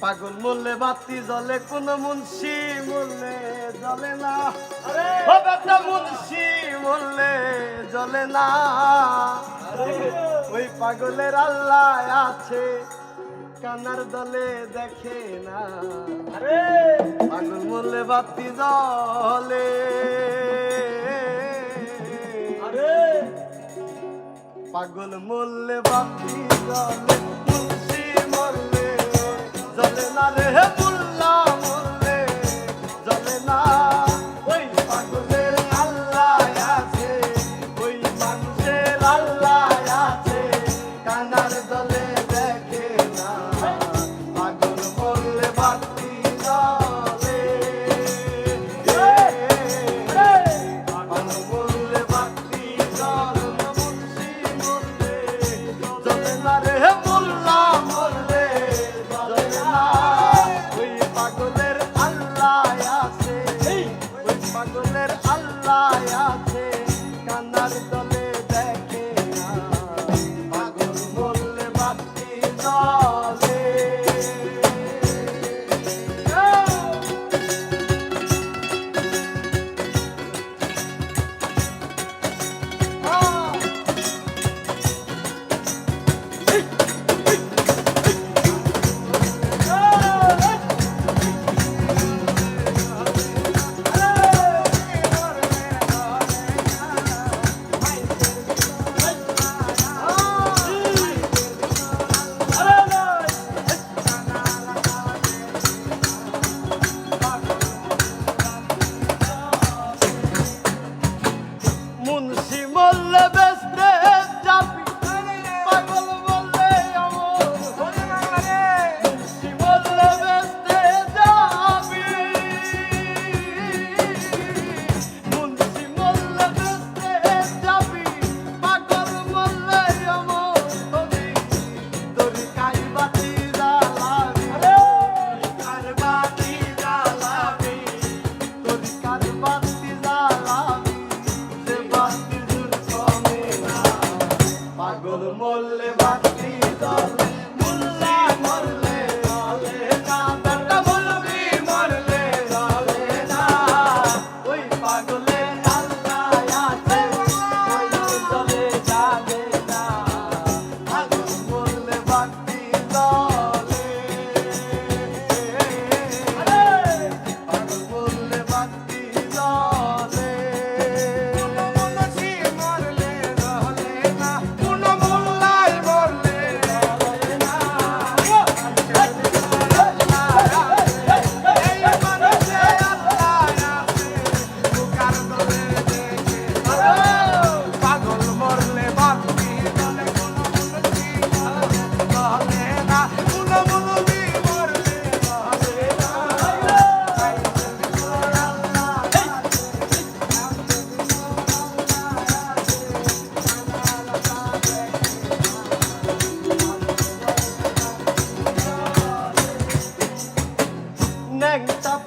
পাগল মোল্লে বাতি জলে কোন মুন্সি মোল্লে জলে না। মুন্সি মোল্লে জলে না। ওই পাগলের আল্লাহ আছে কানার দলে দেখে না। পাগল মোল্লে বাতি জলে পাগল মোল্লে বাতি জলে জলে না রে